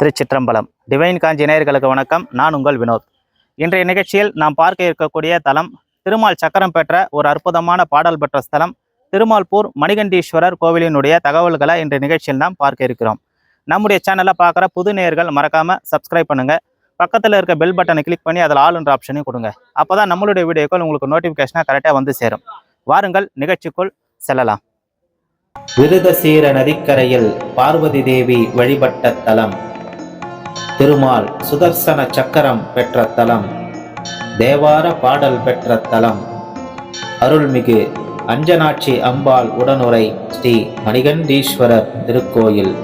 திருச்சிற்றம்பலம். Divine காஞ்சி நேயர்களுக்கு வணக்கம். நான் உங்கள் வினோத். இன்றைய நிகழ்ச்சியில் நாம் பார்க்க இருக்கக்கூடிய தலம் திருமால் சக்கரம் பெற்ற ஒரு அற்புதமான பாடல் பெற்ற ஸ்தலம் திருமால்பூர் மணிகண்டீஸ்வரர் கோவிலினுடைய தகவல்களை இன்றைய நிகழ்ச்சியில் நாம் பார்க்க இருக்கிறோம். நம்முடைய சேனலை பார்க்குற புது நேயர்கள் மறக்காமல் சப்ஸ்கிரைப் பண்ணுங்க. பக்கத்தில் இருக்க பெல் பட்டனை கிளிக் பண்ணி அதில் ஆளுன்ற ஆப்ஷனையும் கொடுங்க. அப்பதான் நம்மளுடைய வீடியோக்கள் உங்களுக்கு நோட்டிஃபிகேஷனாக கரெக்டாக வந்து சேரும். வாருங்கள் நிகழ்ச்சிக்குள் செல்லலாம். விருதசீர நதிக்கரையில் பார்வதி தேவி வழிபட்ட தலம் திருமால் சுதர்சன சக்கரம் பெற்ற தலம் தேவார பாடல் பெற்ற தலம். அருள்மிகு அஞ்சனாட்சி அம்பாள் உடனுரை ஸ்ரீ மணிகண்டீஸ்வரர் திருக்கோயில்.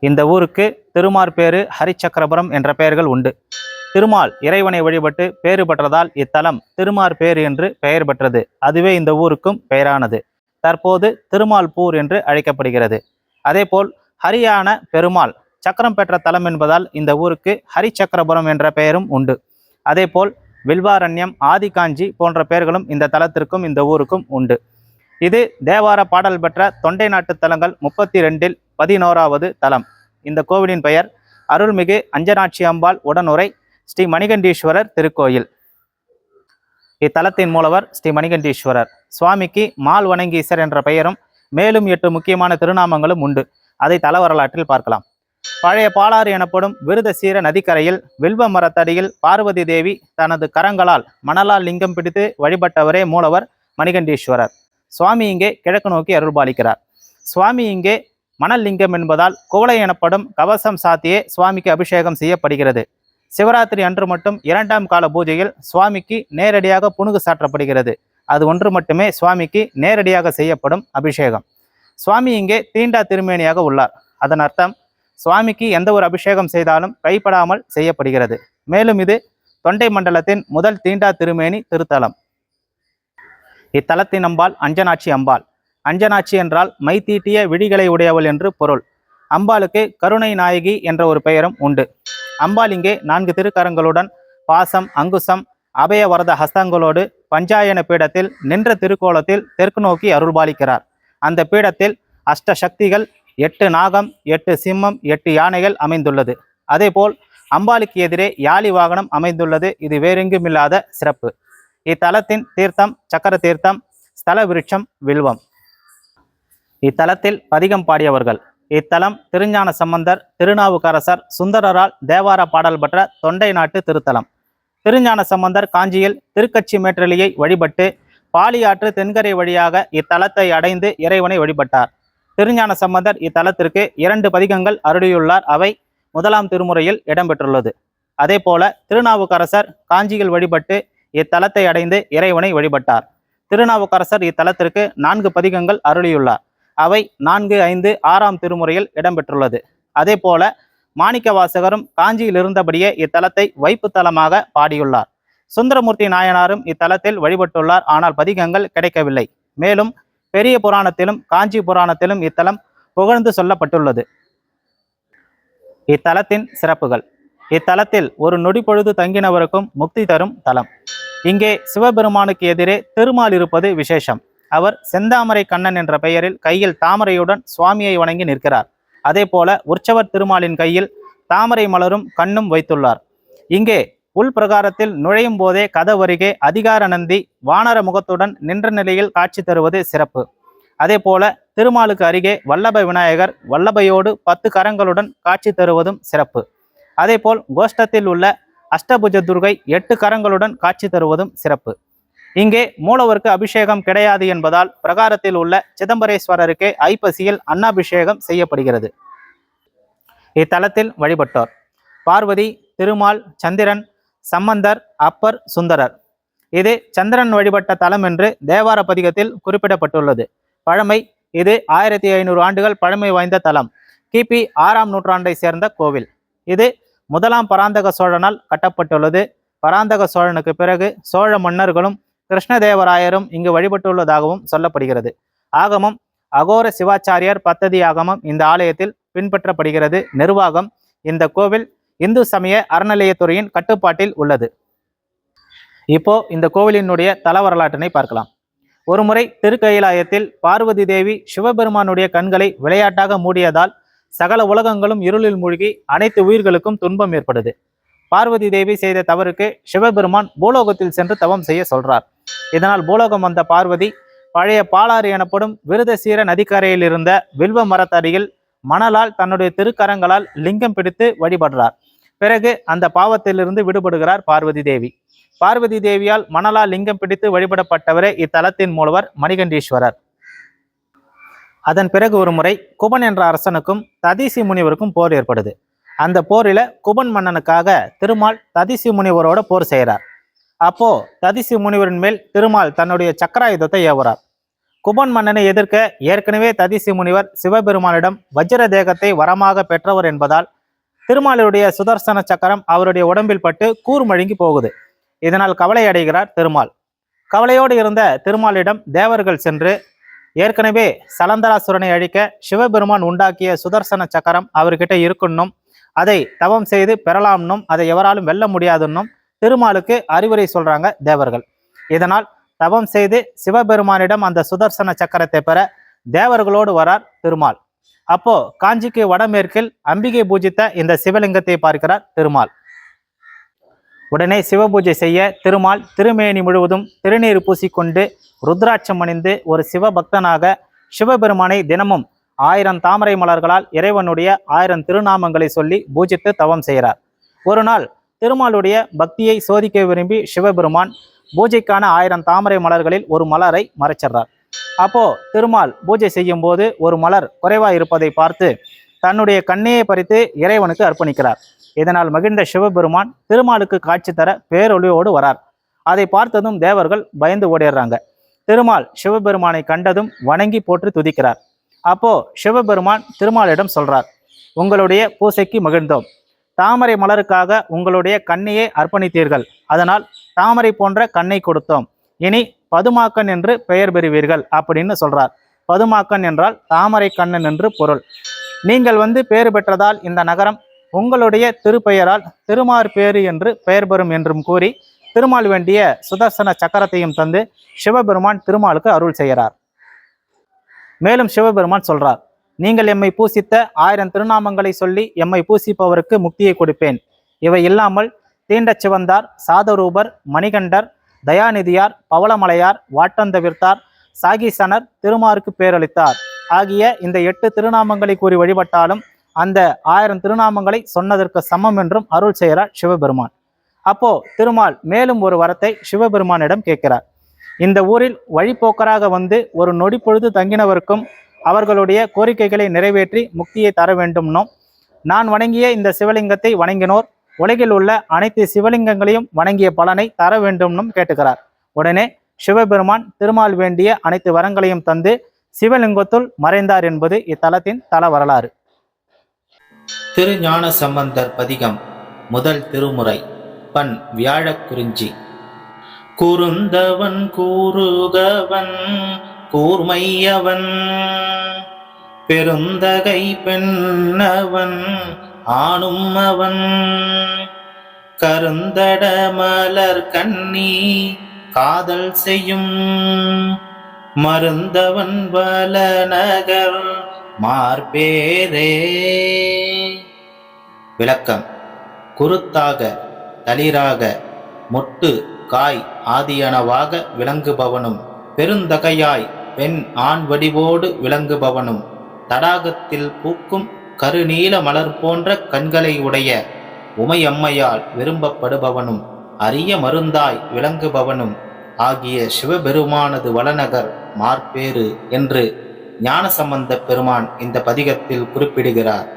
இந்த ஊருக்கு திருமார் பேரு ஹரிச்சக்கரபுரம் என்ற பெயர்கள் உண்டு. திருமால் இறைவனை வழிபட்டு பேறு பெற்றதால் இத்தலம் திருமார் பேர் என்று பெயர் பெற்றது. அதுவே இந்த ஊருக்கும் பெயரானது. தற்போது திருமால்பூர் என்று அழைக்கப்படுகிறது. அதேபோல் ஹரியான பெருமாள் சக்கரம் பெற்ற தலம் என்பதால் இந்த ஊருக்கு ஹரிச்சக்கரபுரம் என்ற பெயரும் உண்டு. அதேபோல் வில்வாரண்யம் ஆதிகாஞ்சி போன்ற பெயர்களும் இந்த தலத்திற்கும் இந்த ஊருக்கும் உண்டு. இது தேவார பாடல் பெற்ற தொண்டை நாட்டு தலங்கள் முப்பத்தி ரெண்டில் பதினோராவது தலம். இந்த கோவிலின் பெயர் அருள்மிகு அஞ்சனாட்சி அம்பாள் உடனுரை ஸ்ரீ மணிகண்டீஸ்வரர் திருக்கோயில். இத்தலத்தின் மூலவர் ஸ்ரீ மணிகண்டீஸ்வரர். சுவாமிக்கு மால் வணங்கீசர் என்ற பெயரும் மேலும் எட்டு முக்கியமான திருநாமங்களும் உண்டு. அதை தல வரலாற்றில் பார்க்கலாம். பழைய பாலாறு எனப்படும் விருதசீர நதிக்கரையில் வில்வ மரத்தடியில் பார்வதி தேவி தனது கரங்களால் மணலால் லிங்கம் பிடித்து வழிபட்டவரே மூலவர் மணிகண்டீஸ்வரர். சுவாமி இங்கே கிழக்கு நோக்கி அருள்பாலிக்கிறார். சுவாமி இங்கே மணல் லிங்கம் என்பதால் குவளை எனப்படும் கவசம் சாத்தியே சுவாமிக்கு அபிஷேகம் செய்யப்படுகிறது. சிவராத்திரி அன்று மட்டும் இரண்டாம் கால பூஜையில் சுவாமிக்கு நேரடியாக புணுகு சாற்றப்படுகிறது. அது ஒன்று மட்டுமே சுவாமிக்கு நேரடியாக செய்யப்படும் அபிஷேகம். சுவாமி இங்கே தீண்டா திருமேனியாக உள்ளார். அதன் அர்த்தம் சுவாமிக்கு எந்த ஒரு அபிஷேகம் செய்தாலும் கைப்படாமல் செய்யப்படுகிறது. மேலும் இது தொண்டை மண்டலத்தின் முதல் தீண்டா திருமேனி திருத்தலம். இத்தலத்தின் அம்பாள் அஞ்சனாட்சி அம்பாள். அஞ்சனாட்சி என்றால் மை தீட்டிய விழிகளை உடையவள் என்று பொருள். அம்பாளுக்கு கருணை நாயகி என்ற ஒரு பெயரும் உண்டு. அம்பாள் இங்கே நான்கு திருக்கரங்களுடன் பாசம் அங்குசம் அபயவரத ஹஸ்தங்களோடு பஞ்சாயன பீடத்தில் நின்ற திருக்கோலத்தில் தெற்கு நோக்கி அருள்பாலிக்கிறார். அந்த பீடத்தில் அஷ்ட சக்திகள் எட்டு நாகம் எட்டு சிம்மம் எட்டு யானைகள் அமைந்துள்ளது. அதேபோல் அம்பாளுக்கு எதிரே யாழி வாகனம் அமைந்துள்ளது. இது வேறெங்குமில்லாத சிறப்பு. இத்தலத்தின் தீர்த்தம் சக்கர தீர்த்தம் ஸ்தல விருட்சம் வில்வம். இத்தலத்தில் பதிகம் பாடியவர்கள். இத்தலம் திருஞான சம்பந்தர் திருநாவுக்கரசர் சுந்தரரால் தேவார பாடல் பெற்ற தொண்டை நாட்டு திருத்தலம். திருஞான சம்பந்தர் காஞ்சியில் திருக்கட்சி மேற்றலியை வழிபட்டு பாலியாற்று தென்கரை வழியாக இத்தலத்தை அடைந்து இறைவனை வழிபட்டார். திருஞான சம்பந்தர் இத்தலத்திற்கு இரண்டு பதிகங்கள் அருளியுள்ளார். அவை முதலாம் திருமுறையில் இடம்பெற்றுள்ளது. அதே போல திருநாவுக்கரசர் காஞ்சியில் வழிபட்டு இத்தலத்தை அடைந்து இறைவனை வழிபட்டார். திருநாவுக்கரசர் இத்தலத்திற்கு நான்கு பதிகங்கள் அருளியுள்ளார். அவை நான்கு ஐந்து ஆறாம் திருமுறையில் இடம்பெற்றுள்ளது. அதே போல மாணிக்க வாசகரும் காஞ்சியில் இருந்தபடியே இத்தலத்தை வைப்பு தலமாக பாடியுள்ளார். சுந்தரமூர்த்தி நாயனாரும் இத்தலத்தில் வழிபட்டுள்ளார். ஆனால் பதிகங்கள் கிடைக்கவில்லை. மேலும் பெரிய புராணத்திலும் காஞ்சி புராணத்திலும் இத்தலம் புகழ்ந்து சொல்லப்பட்டுள்ளது. இத்தலத்தின் சிறப்புகள். இத்தலத்தில் ஒரு நொடி பொழுது தங்கினவருக்கும் முக்தி தரும் தலம். இங்கே சிவபெருமானுக்கு எதிரே திருமால் இருப்பது விசேஷம். அவர் செந்தாமரை கண்ணன் என்ற பெயரில் கையில் தாமரையுடன் சுவாமியை வணங்கி நிற்கிறார். அதே போல உற்சவர் திருமாலின் கையில் தாமரை மலரும் கண்ணும் வைத்துள்ளார். இங்கே உள் பிரகாரத்தில் நுழையும் போதே கதவருகே அதிகார நந்தி வானர முகத்துடன் நின்ற நிலையில் காட்சி தருவது சிறப்பு. அதே போல திருமாலுக்கு அருகே வல்லப விநாயகர் வல்லபையோடு பத்து கரங்களுடன் காட்சி தருவதும் சிறப்பு. அதேபோல் கோஷ்டத்தில் உள்ள அஷ்டபுஜ துர்கை எட்டு கரங்களுடன் காட்சி தருவதும் சிறப்பு. இங்கே மூலவருக்கு அபிஷேகம் கிடையாது என்பதால் பிரகாரத்தில் உள்ள சிதம்பரேஸ்வரருக்கே ஐப்பசியில் அன்னாபிஷேகம் செய்யப்படுகிறது. இத்தலத்தில் வழிபட்டோர். பார்வதி திருமால் சந்திரன் சம்பந்தர் அப்பர் சுந்தரர். இது சந்திரன் வழிபட்ட தலம் என்று தேவார பதிகத்தில் குறிப்பிடப்பட்டுள்ளது. பழமை இது ஆயிரத்தி ஐநூறு ஆண்டுகள் பழமை வாய்ந்த தலம். கிபி ஆறாம் நூற்றாண்டை சேர்ந்த கோவில். இது முதலாம் பராந்தக சோழனால் கட்டப்பட்டுள்ளது. பராந்தக சோழனுக்கு பிறகு சோழ மன்னர்களும் கிருஷ்ணதேவராயரும் இங்கு வழிபட்டுள்ளதாகவும் சொல்லப்படுகிறது. ஆகமம் அகோர சிவாச்சாரியார் பத்ததி ஆகமம் இந்த ஆலயத்தில் பின்பற்றப்படுகிறது. நிர்வாகம் இந்த கோவில் இந்து சமய அறநிலையத்துறையின் கட்டுப்பாட்டில் உள்ளது. இப்போ இந்த கோவிலினுடைய தல வரலாற்றினை பார்க்கலாம். ஒருமுறை திருக்கயிலாயத்தில் பார்வதி தேவி சிவபெருமானுடைய கண்களை விளையாட்டாக மூடியதால் சகல உலகங்களும் இருளில் மூழ்கி அனைத்து உயிர்களுக்கும் துன்பம் ஏற்படுது. பார்வதி தேவி செய்த தவறுக்கு சிவபெருமான் பூலோகத்தில் சென்று தவம் செய்ய சொல்றார். இதனால் பூலோகம் வந்த பார்வதி பழைய பாலாறு எனப்படும் விருதசீர நதிக்கரையில் இருந்த வில்வ மரத்தடியில் மணலால் தன்னுடைய திருக்கரங்களால் லிங்கம் பிடித்து வழிபடுறார். பிறகு அந்த பாவத்திலிருந்து விடுபடுகிறார் பார்வதி தேவி. பார்வதி தேவியால் மணலால் லிங்கம் பிடித்து வழிபடப்பட்டவரே இத்தலத்தின் மூலவர் மணிகண்டீஸ்வரர். அதன் பிறகு ஒரு முறை குபன் என்ற அரசனுக்கும் ததிசி முனிவருக்கும் போர் ஏற்படுது. அந்த போரில குபன் மன்னனுக்காக திருமால் ததிசி முனிவரோட போர் செய்கிறார். அப்போ ததிசி முனிவரின் மேல் திருமால் தன்னுடைய சக்கராயுதத்தை ஏவுறார் குபன் மன்னனை எதிர்க்க ஏற்கனவே ததிசி முனிவர் சிவபெருமானிடம் வஜ்ர தேகத்தை வரமாக பெற்றவர் என்பதால் திருமாலுடைய சுதர்சன சக்கரம் அவருடைய உடம்பில் பட்டு கூர்மழுங்கி போகுது. இதனால் கவலை அடைகிறார் திருமால். கவலையோடு இருந்த திருமாலிடம் தேவர்கள் சென்று ஏற்கனவே சலந்தராசுரனை அழிக்க சிவபெருமான் உண்டாக்கிய சுதர்சன சக்கரம் அவர்கிட்ட இருக்குன்னும் அதை தவம் செய்து பெறலாம்னும் அதை எவராலும் வெல்ல முடியாதுன்னும் திருமாலுக்கு அறிவுரை சொல்றாங்க தேவர்கள். இதனால் தவம் செய்து சிவபெருமானிடம் அந்த சுதர்சன சக்கரத்தை பெற தேவர்களோடு வரார் திருமால். அப்போ காஞ்சிக்கு வடமேற்கில் அம்பிகை பூஜித்த இந்த சிவலிங்கத்தை பார்க்கிறார் திருமால். உடனே சிவபூஜை செய்ய திருமால் திருமேனி முழுவதும் திருநீர் பூசிக்கொண்டு ருத்ராட்சம் அணிந்து ஒரு சிவபக்தனாக சிவபெருமானை தினமும் ஆயிரம் தாமரை மலர்களால் இறைவனுடைய ஆயிரம் திருநாமங்களை சொல்லி பூஜித்து தவம் செய்கிறார். ஒரு நாள் திருமாலுடைய பக்தியை சோதிக்க விரும்பி சிவபெருமான் பூஜைக்கான ஆயிரம் தாமரை மலர்களில் ஒரு மலரை மறைச்சிடுறார். அப்போ திருமால் பூஜை செய்யும் போது ஒரு மலர் குறைவா இருப்பதை பார்த்து தன்னுடைய கண்ணையை பறித்து இறைவனுக்கு அர்ப்பணிக்கிறார். இதனால் மகிழ்ந்த சிவபெருமான் திருமாலுக்கு காட்சி தர பேரொழியோடு வரார். அதை பார்த்ததும் தேவர்கள் பயந்து ஓடிடுறாங்க. திருமால் சிவபெருமானை கண்டதும் வணங்கி போற்றி துதிக்கிறார். அப்போ சிவபெருமான் திருமாலிடம் சொல்றார் உங்களுடைய பூசைக்கு மகிழ்ந்தோம். தாமரை மலருக்காக உங்களுடைய கண்ணையே அர்ப்பணித்தீர்கள். அதனால் தாமரை போன்ற கண்ணை கொடுத்தோம். இனி பதுமாக்கன் என்று பெயர் பெறுவீர்கள் அப்படின்னு சொல்றார். பதுமாக்கன் என்றால் தாமரை கண்ணன் என்று பொருள். நீங்கள் வந்து பேறு பெற்றதால் இந்த நகரம் உங்களுடைய திருப்பெயரால் திருமார் பேரு என்று பெயர் பெறும் என்றும் கூறி திருமால் வேண்டிய சுதர்சன சக்கரத்தையும் தந்து சிவபெருமான் திருமாலுக்கு அருள் செய்கிறார். மேலும் சிவபெருமான் சொல்றார் நீங்கள் எம்மை பூசித்த ஆயிரம் திருநாமங்களை சொல்லி எம்மை பூசிப்பவருக்கு முக்தியை கொடுப்பேன். இவை இல்லாமல் தீண்டச் சிவந்தார் சாதரூபர் மணிகண்டர் தயாநிதியார் பவளமலையார் வாட்டந்தவிர்த்தார் சாகிசனர் திருமாருக்கு பேரளித்தார். ஆகிய இந்த எட்டு திருநாமங்களை கூறி வழிபட்டாலும் அந்த ஆயிரம் திருநாமங்களை சொன்னதற்கு சமம் என்றும் அருள் செய்கிறார் சிவபெருமான். அப்போ திருமால் மேலும் ஒரு வரத்தை சிவபெருமானிடம் கேட்கிறார். இந்த ஊரில் வழிபோக்கராக வந்து ஒரு நொடி பொழுது தங்கினவருக்கும் அவர்களுடைய கோரிக்கைகளை நிறைவேற்றி முக்தியை தர வேண்டும்னோ நான் வணங்கிய இந்த சிவலிங்கத்தை வணங்கினோர் உலகில் உள்ள அனைத்து சிவலிங்கங்களையும் வணங்கிய பலனை தர வேண்டும்னும் கேட்டுக்கிறார். உடனே சிவபெருமான் திருமால் வேண்டிய அனைத்து வரங்களையும் தந்து சிவலிங்கத்துள் மறைந்தார் என்பது இத்தலத்தின் தல வரலாறு. திருஞான சம்பந்தர் பதிகம் முதல் திருமுறை பண் வியாழக் குறிஞ்சி. குறுந்தவன் கூறுகவன் கூர்மையவன் பெருந்தகை பெண்ணவன் ஆணும் அவன். கருந்தட மலர் கண்ணி காதல் செய்யும். மருந்தவன் பல நகர் மார்பேரே. விளக்கம். குருத்தாக தளிராக மொட்டு காய் ஆதியனவாக விளங்குபவனும் பெருந்தகையாய் பெண் ஆண் வடிவோடு விளங்குபவனும் தடாகத்தில் பூக்கும் கருநீல மலர் போன்ற கண்களை உடைய உமையம்மையால் விரும்பப்படுபவனும் அரிய மருந்தாய் விளங்குபவனும் ஆகிய சிவபெருமானது வளநகர் மார்பேறு என்று ஞானசம்பந்த பெருமான் இந்த பதிகத்தில் குறிப்பிடுகிறார்.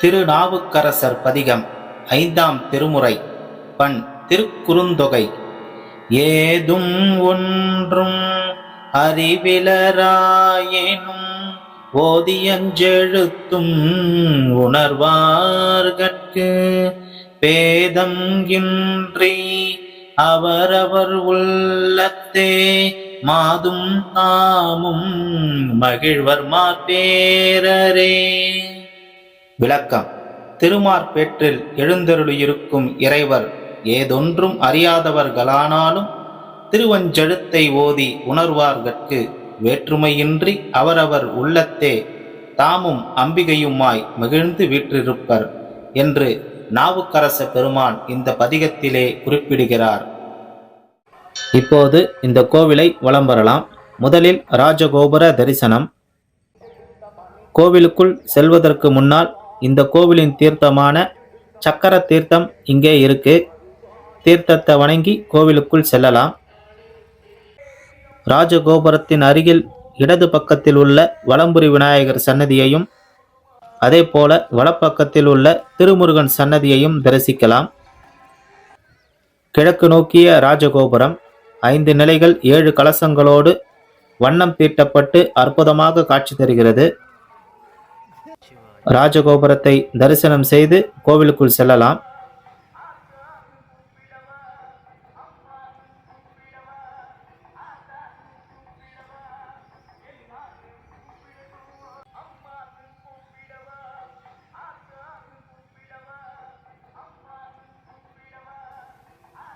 திருநாவுக்கரசர் பதிகம் ஐந்தாம் திருமுறை பண் திருக்குறுந்தொகை. ஏதும் ஒன்றும் அறிவிலராயேனும் ஓதியஞ்செழுத்தும் உணர்வார்கட்கு. பேதம் இன்றி அவரவர் உள்ளத்தே மாதும் தாமும் மகிழ்வர் மாப்பேரரே விளக்கம். திருமார்பேற்றில் எழுந்தருளியிருக்கும் இறைவர் ஏதொன்றும் அறியாதவர்களானாலும் திருவஞ்செழுத்தை ஓதி உணர்வார்கட்கு. வேற்றுமையின்றி அவரவர் உள்ளத்தே தாமும் அம்பிகையுமாய் மகிழ்ந்து வீற்றிருப்பர் என்று நாவுக்கரச பெருமான் இந்த பதிகத்திலே குறிப்பிடுகிறார். இப்போது இந்த கோவிலை வலம் வரலாம். முதலில் ராஜகோபுர தரிசனம். கோவிலுக்குள் செல்வதற்கு முன்னால் இந்த கோவிலின் தீர்த்தமான சக்கர தீர்த்தம் இங்கே இருக்கு. தீர்த்தத்தை வணங்கி கோவிலுக்குள் செல்லலாம். ராஜகோபுரத்தின் அருகில் இடது பக்கத்தில் உள்ள வலம்புரி விநாயகர் சன்னதியையும் அதே போல வலப்பக்கத்தில் உள்ள திருமுருகன் சன்னதியையும் தரிசிக்கலாம். கிழக்கு நோக்கிய ராஜகோபுரம் ஐந்து நிலைகள் ஏழு கலசங்களோடு வண்ணம் தீட்டப்பட்டு அற்புதமாக காட்சி தருகிறது. ராஜகோபுரத்தை தரிசனம் செய்து கோவிலுக்குள் செல்லலாம்.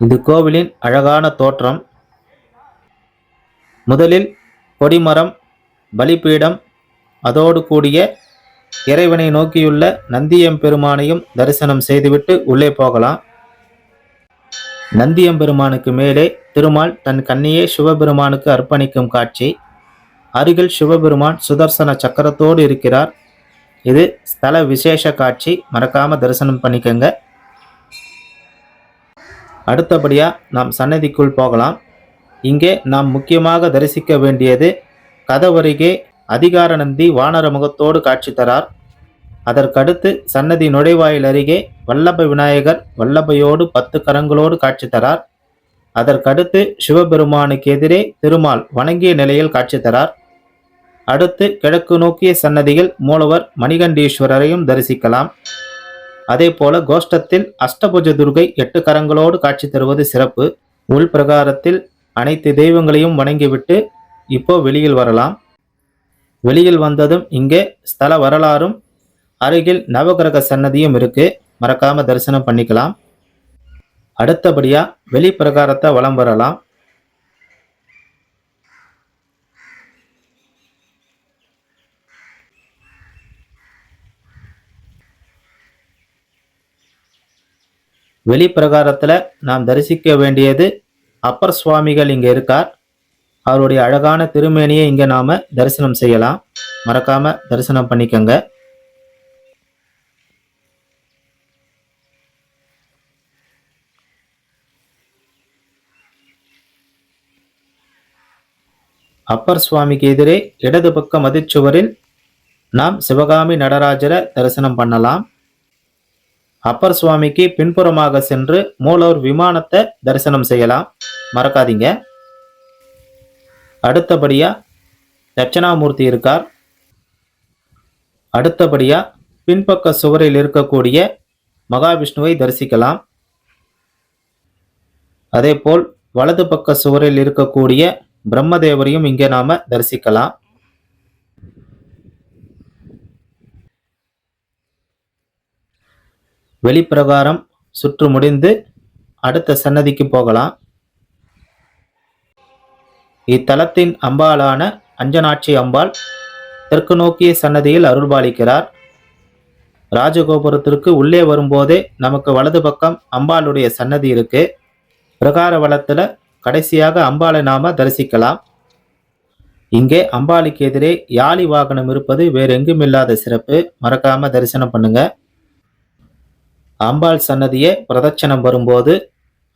இந்த கோவிலின் அழகான தோற்றம். முதலில் கொடிமரம் பலிபீடம் அதோடு கூடிய இறைவனை நோக்கியுள்ள நந்தியம்பெருமானையும் தரிசனம் செய்துவிட்டு உள்ளே போகலாம். நந்தியம்பெருமானுக்கு மேலே திருமால் தன் கண்ணையே சிவபெருமானுக்கு அர்ப்பணிக்கும் காட்சி. அருகில் சிவபெருமான் சுதர்சன சக்கரத்தோடு இருக்கிறார். இது ஸ்தல விசேஷ காட்சி. மறக்காம தரிசனம் பண்ணிக்கங்க. அடுத்தபடியாக நாம் சன்னதிக்குள் போகலாம். இங்கே நாம் முக்கியமாக தரிசிக்க வேண்டியது கதவருகே அதிகார நந்தி வானர முகத்தோடு காட்சி தரார். அதற்கடுத்து சன்னதி நுழைவாயில் அருகே வல்லப விநாயகர் வல்லபையோடு பத்து கரங்களோடு காட்சி தரார். அதற்கடுத்து சிவபெருமானுக்கு எதிரே திருமால் வணங்கிய நிலையில் காட்சி தரார். அடுத்து கிழக்கு நோக்கிய சன்னதியில் மூலவர் மணிகண்டீஸ்வரரையும் தரிசிக்கலாம். அதே போல கோஷ்டத்தில் அஷ்டபுஜ துர்கை எட்டு கரங்களோடு காட்சி தருவது சிறப்பு. உள் பிரகாரத்தில் அனைத்து தெய்வங்களையும் வணங்கிவிட்டு இப்போ வெளியில் வரலாம். வெளியில் வந்ததும் இங்கே ஸ்தல வரலாறும் அருகில் நவகிரக சன்னதியும் இருக்கு. மறக்காம தரிசனம் பண்ணிக்கலாம். அடுத்தபடியா வெளி பிரகாரத்தை வலம் வரலாம். வெளி பிரகாரத்துல நாம் தரிசிக்க வேண்டியது அப்பர் சுவாமிகள் இங்க இருக்கார். அவருடைய அழகான திருமேனியை இங்க நாம தரிசனம் செய்யலாம். மறக்காம தரிசனம் பண்ணிக்கங்க. அப்பர் சுவாமிக்கு எதிரே இடது பக்க மதிச்சுவரில் நாம் சிவகாமி நடராஜரை தரிசனம் பண்ணலாம். அப்பர் சுவாமிக்கு பின்புறமாக சென்று மூலவர் விமானத்தை தரிசனம் செய்யலாம். மறக்காதீங்க. அடுத்தபடியா தட்சணாமூர்த்தி இருக்கார். அடுத்தபடியா பின்பக்க சுவரில் இருக்கக்கூடிய மகாவிஷ்ணுவை தரிசிக்கலாம். அதேபோல் வலது பக்க சுவரில் இருக்கக்கூடிய பிரம்மதேவரையும் இங்கே நாம தரிசிக்கலாம். வெளிப்பிரகாரம் சுற்று முடிந்து அடுத்த சன்னதிக்கு போகலாம். இத்தலத்தின் அம்பாளான அஞ்சனாட்சி அம்பாள் தெற்கு நோக்கிய சன்னதியில் அருள்பாலிக்கிறார். ராஜகோபுரத்திற்கு உள்ளே வரும்போதே நமக்கு வலது பக்கம் அம்பாளுடைய சன்னதி இருக்கு. பிரகார வளத்தில் கடைசியாக அம்பாளை நாம தரிசிக்கலாம். இங்கே அம்பாளுக்கு எதிரே யாழி வாகனம் இருப்பது வேறு எங்கும் இல்லாத சிறப்பு. மறக்காம தரிசனம் பண்ணுங்கள் அம்பாள் சன்னதியை பிரதட்சணம் வரும்போது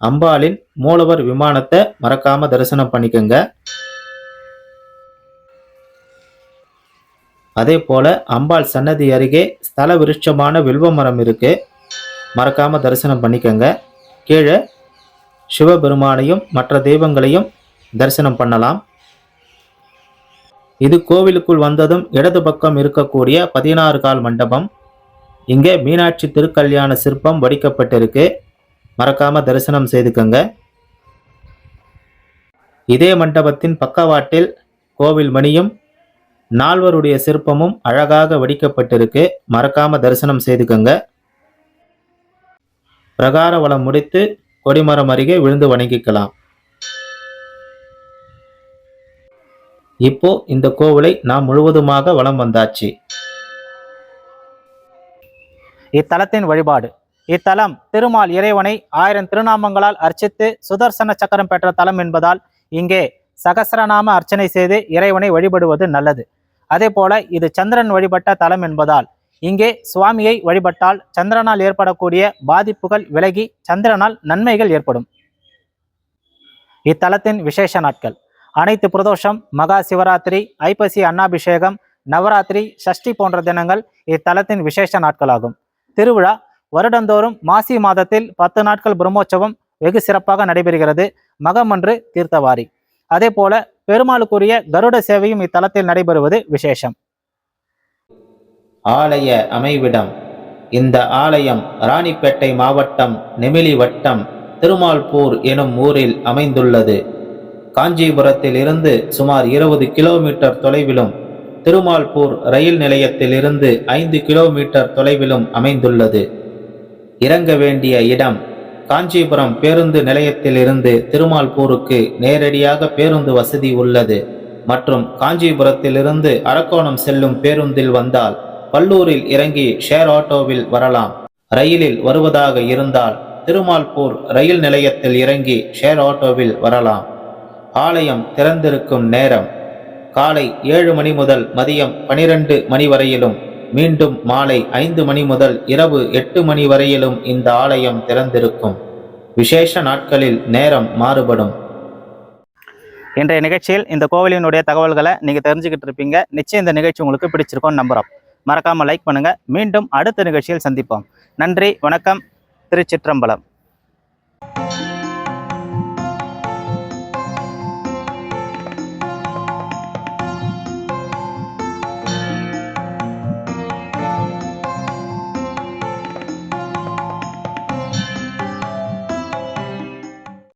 அம்பாளின் மூலவர் விமானத்தை மறக்காம தரிசனம் பண்ணிக்கோங்க. அதே போல அம்பாள் சன்னதி அருகே ஸ்தல விருட்சமான வில்வ மரம் இருக்கு. மறக்காம தரிசனம் பண்ணிக்கோங்க. கீழே சிவபெருமானையும் மற்ற தெய்வங்களையும் தரிசனம் பண்ணலாம். இது கோவிலுக்குள் வந்ததும் இடது பக்கம் இருக்கக்கூடிய பதினாறு கால் மண்டபம். இங்கே மீனாட்சி திருக்கல்யாண சிற்பம் வடிக்கப்பட்டிருக்கு. மறக்காமல் தரிசனம் செய்துக்கோங்க. இதே மண்டபத்தின் பக்கவாட்டில் கோவில் மணியும் நால்வருடைய சிற்பமும் அழகாக வடிக்கப்பட்டிருக்கு. மறக்காமல் தரிசனம் செய்துக்கோங்க. பிரகார வளம் முடித்து கொடிமரம் அருகே விழுந்து வணங்கிக்கலாம். இப்போ இந்த கோவிலை நாம் முழுவதுமாக வலம் வந்தாச்சு. இத்தலத்தின் வழிபாடு. இத்தலம் திருமால் இறைவனை ஆயிரம் திருநாமங்களால் அர்ச்சித்து சுதர்சன சக்கரம் பெற்ற தலம் என்பதால் இங்கே சகசரநாம அர்ச்சனை செய்து இறைவனை வழிபடுவது நல்லது. அதே போல இது சந்திரன் வழிபட்ட தலம் என்பதால் இங்கே சுவாமியை வழிபட்டால் சந்திரனால் ஏற்படக்கூடிய பாதிப்புகள் விலகி சந்திரனால் நன்மைகள் ஏற்படும். இத்தலத்தின் விசேஷ நாட்கள். அனைத்து பிரதோஷம் மகா சிவராத்திரி ஐப்பசி அன்னாபிஷேகம் நவராத்திரி சஷ்டி போன்ற தினங்கள் இத்தலத்தின் விசேஷ நாட்களாகும். திருவிழா வருடந்தோறும் மாசி மாதத்தில் பத்து நாட்கள் பிரம்மோற்சவம் வெகு சிறப்பாக நடைபெறுகிறது. மகமன்று தீர்த்தவாரி. அதே போல பெருமாளுக்குரிய கருட சேவையும் இத்தலத்தில் நடைபெறுவது விசேஷம். ஆலய அமைவிடம். இந்த ஆலயம் ராணிப்பேட்டை மாவட்டம் நெமிலி வட்டம் திருமால்பூர் எனும் ஊரில் அமைந்துள்ளது. காஞ்சிபுரத்தில் இருந்து சுமார் இருபது கிலோமீட்டர் தொலைவிலும் திருமால்பூர் ரயில் நிலையத்தில் இருந்து ஐந்து கிலோமீட்டர் தொலைவிலும் அமைந்துள்ளது. இறங்க வேண்டிய இடம் காஞ்சிபுரம் பேருந்து நிலையத்திலிருந்து திருமால்பூருக்கு நேரடியாக பேருந்து வசதி உள்ளது. மற்றும் காஞ்சிபுரத்திலிருந்து அரக்கோணம் செல்லும் பேருந்தில் வந்தால் பல்லூரில் இறங்கி ஷேர் ஆட்டோவில் வரலாம். ரயிலில் வருவதாக இருந்தால் திருமால்பூர் ரயில் நிலையத்தில் இறங்கி ஷேர் ஆட்டோவில் வரலாம். ஆலயம் திறந்திருக்கும் நேரம் காலை ஏழு மணி முதல் மதியம் பனிரெண்டு மணி வரையிலும் மீண்டும் மாலை ஐந்து மணி முதல் இரவு எட்டு மணி வரையிலும் இந்த ஆலயம் திறந்திருக்கும். விசேஷ நாட்களில் நேரம் மாறுபடும். இன்றைய நிகழ்ச்சியில் இந்த கோவிலினுடைய தகவல்களை நீங்கள் தெரிஞ்சுக்கிட்டு இருப்பீங்க. நிச்சயம் இந்த நிகழ்ச்சி உங்களுக்கு பிடிச்சிருக்கோன்னு நம்புகிறோம் மறக்காமல் லைக் பண்ணுங்கள் மீண்டும் அடுத்த நிகழ்ச்சியில் சந்திப்போம். நன்றி வணக்கம். திருச்சிற்றம்பலம்.